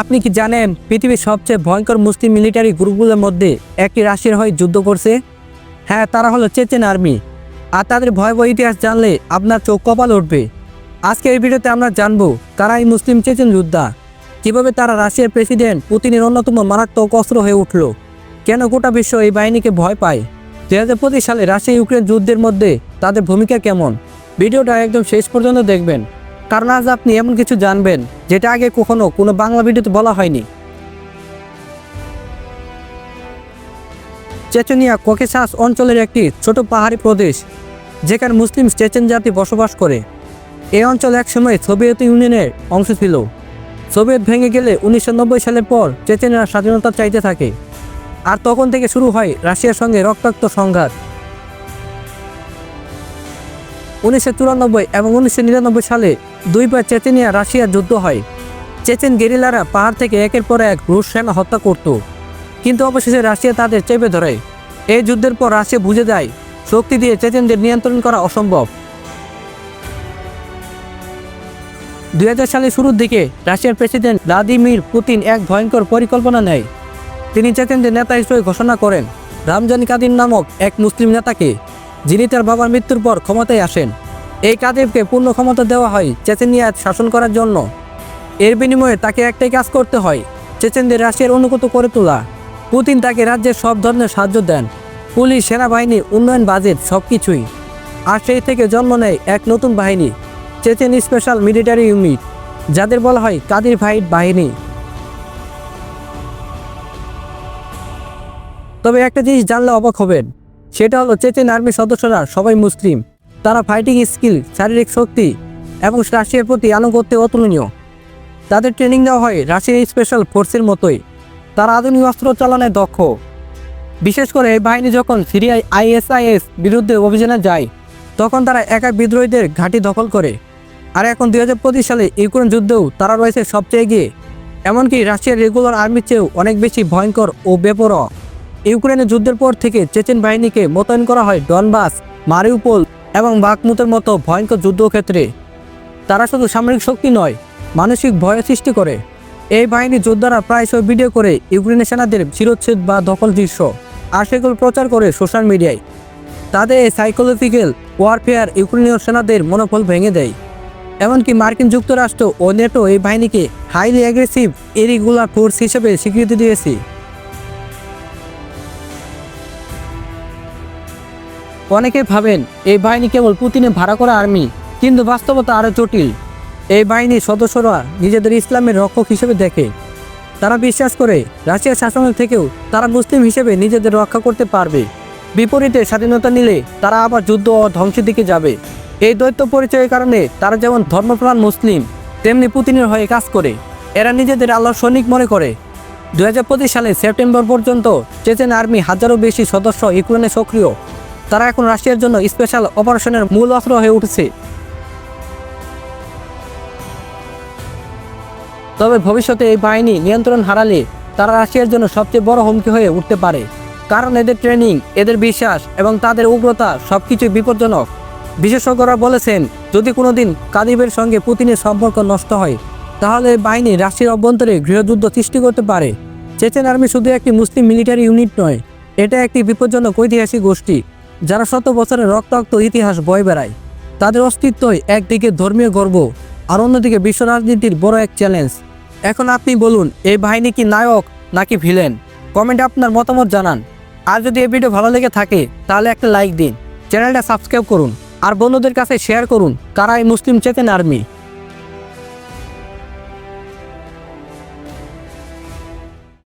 আপনি কি জানেন পৃথিবীর সবচেয়ে ভয়ঙ্কর মুসলিম মিলিটারি গ্রুপগুলোর মধ্যে একটি রাশিয়ার হয়ে যুদ্ধ করছে? হ্যাঁ তারা হলো চেচেন আর্মি। আর তাদের ভয়াবহ ইতিহাস জানলে আপনার চোখ কপাল উঠবে। আজকে এই ভিডিওতে আমরা জানব, কারা এই মুসলিম চেচেন যোদ্ধা? কীভাবে তারা রাশিয়ার প্রেসিডেন্ট পুতিনের অন্যতম মারাত্মক অস্ত্র হয়ে উঠল? কেন গোটা বিশ্ব এই বাহিনীকে ভয় পায়? দু হাজার পঁচিশ সালে রাশিয়া ইউক্রেন যুদ্ধের মধ্যে তাদের ভূমিকা কেমন? ভিডিওটা একদম শেষ পর্যন্ত দেখবেন। কারণ আজ আপনি এমন কিছু জানবেন যেটা আগে কখনো কোনো বাংলা ভিডিওতে বলা হয়নি। চেচনিয়া কোকেশাস অঞ্চলের একটি ছোট পাহাড়ি প্রদেশ, যেখানে মুসলিম চেচেন জাতি বসবাস করে। এই অঞ্চল একসময় সোভিয়েত ইউনিয়নের অংশ ছিল। সোভিয়েত ভেঙে গেলে উনিশশো নব্বই সালের পর চেচেনরা স্বাধীনতা চাইতে থাকে। আর তখন থেকে শুরু হয় রাশিয়ার সঙ্গে রক্তাক্ত সংঘাত। উনিশশো চুরানব্বই এবং উনিশশো নিরানব্বই সালে দুইবার চেচেনিয়া রাশিয়ার যুদ্ধ হয়। চেচেন গেরিলারা পাহাড় থেকে একের পর এক রুশ সেনা হত্যা করত। কিন্তু অবশেষে রাশিয়া তাদের চেপে ধরে। এই যুদ্ধের পর রাশিয়া বুঝে যায়, শক্তি দিয়ে চেচেনদের নিয়ন্ত্রণ করা অসম্ভব। দুই হাজার সালের শুরুর দিকে রাশিয়ার প্রেসিডেন্ট ভ্লাদিমির পুতিন এক ভয়ঙ্কর পরিকল্পনা নেয়। তিনি চেচেনদের নেতা হিসেবে ঘোষণা করেন, রামজানি কাদির নামক এক মুসলিম নেতাকে, যিনি তার বাবার মৃত্যুর পর ক্ষমতায় আসেন এই কাদিরকে পূর্ণ ক্ষমতা দেওয়া হয় চেচেনিয়া শাসন করার জন্য। এর বিনিময়ে তাকে একটাই কাজ করতে হয়, চেচেনদের রাশিয়ার অনুগত করে তোলা। পুতিন তাকে রাজ্যের সব ধরনের সাহায্য দেন, পুলিশ, সেনাবাহিনী, উন্নয়ন বাজেট সব কিছুই আর সেই থেকে জন্ম নেয় এক নতুন বাহিনী, চেচেন স্পেশাল মিলিটারি ইউনিট, যাদের বলা হয় কাদির ভাইট বাহিনী। তবে একটা জিনিস জানলে অবাক হবেন, সেটা হলো চেচেন আর্মির সদস্যরা সবাই মুসলিম। তারা ফাইটিং স্কিল শারীরিক শক্তি এবং রাশিয়ার প্রতি আনুগত্যে অতুলনীয়। তাদের ট্রেনিং দেওয়া হয় রাশিয়ার স্পেশাল ফোর্সের মতোই। তারা আধুনিক অস্ত্র চালনায় দক্ষ। বিশেষ করে এই বাহিনী যখন সিরিয়ায় আইএসআইএস বিরুদ্ধে অভিযানে যায়, তখন তারা একা বিদ্রোহীদের ঘাঁটি দখল করে। আর এখন দুই হাজার পঁচিশ সালে ইউক্রেন যুদ্ধেও তারা রয়েছে সবচেয়ে এগিয়ে। এমনকি রাশিয়ার রেগুলার আর্মির চেয়েও অনেক বেশি ভয়ঙ্কর ও বেপরোয়া। ইউক্রেনের যুদ্ধের পর থেকে চেচেন বাহিনীকে মোতায়েন করা হয় ডনবাস, মারিউপোল এবং বাকমুতের মতো ভয়ঙ্কর যুদ্ধক্ষেত্রে, তারা শুধু সামরিক শক্তি নয়, মানসিক ভয় সৃষ্টি করে। এই বাহিনী যোদ্ধারা প্রায়শই ভিডিও করে ইউক্রেনের সেনাদের শিরোচ্ছেদ বা দখল দৃশ্য আর সেগুলো প্রচার করে সোশ্যাল মিডিয়ায়। তাদের এই সাইকোলজিক্যাল ওয়ারফেয়ার ইউক্রেনীয় সেনাদের মনোবল ভেঙে দেয়। এমনকি মার্কিন যুক্তরাষ্ট্র ও নেটো এই বাহিনীকে হাইলি অ্যাগ্রেসিভ এরিগুলার ফোর্স হিসেবে স্বীকৃতি দিয়েছে। অনেকে ভাবেন, এই বাহিনী কেবল পুতিনে ভাড়া করা আর্মি, কিন্তু বাস্তবতা আরও জটিল। এই বাহিনীর সদস্যরা নিজেদের ইসলামের রক্ষক হিসেবে দেখে। তারা বিশ্বাস করে, রাশিয়ার শাসনের থেকেও তারা মুসলিম হিসেবে নিজেদের রক্ষা করতে পারবে। বিপরীতে স্বাধীনতা নিলে তারা আবার যুদ্ধ ও ধ্বংসের দিকে যাবে। এই দ্বৈত পরিচয়ের কারণে তারা যেমন ধর্মপ্রাণ মুসলিম, তেমনি পুতিনের হয়ে কাজ করে। এরা নিজেদের আল্লাহর সৈনিক মনে করে। দু সালে সেপ্টেম্বর পর্যন্ত চেচেন আর্মি হাজারও বেশি সদস্য ইউক্রেনে সক্রিয়। তারা এখন রাশিয়ার জন্য স্পেশাল অপারেশনের মূল অস্ত্র হয়ে উঠেছে। তবে ভবিষ্যতে এই বাহিনী নিয়ন্ত্রণ হারালে তারা রাশিয়ার জন্য সবচেয়ে বড় হুমকি হয়ে উঠতে পারে। কারণ এদের ট্রেনিং, এদের বিশ্বাস এবং তাদের উগ্রতা সবকিছুই বিপজ্জনক। বিশেষজ্ঞরা বলেছেন, যদি কোনোদিন কাদিবের সঙ্গে পুতিনের সম্পর্ক নষ্ট হয়, তাহলে বাহিনী রাশিয়ার অভ্যন্তরে গৃহযুদ্ধ সৃষ্টি করতে পারে। চেচেন আর্মি শুধু একটি মুসলিম মিলিটারি ইউনিট নয়, এটা একটি বিপজ্জনক ঐতিহাসিক গোষ্ঠী। যারা শত বছরের রক্তাক্ত ইতিহাস বয়ে বেড়ায়, তাদের অস্তিত্বই একদিকে ধর্মীয় গর্ব আর অন্যদিকে বিশ্ব রাজনীতির বড় এক চ্যালেঞ্জ এখন আপনি বলুন, এই বাহিনী কি নায়ক নাকি ভিলেন কমেন্টে আপনার মতামত জানান। আর যদি এই ভিডিও ভালো লেগে থাকে, তাহলে একটা লাইক দিন। চ্যানেলটা সাবস্ক্রাইব করুন। আর বন্ধুদের কাছে শেয়ার করুন, কারা এই মুসলিম চেতেন আর্মি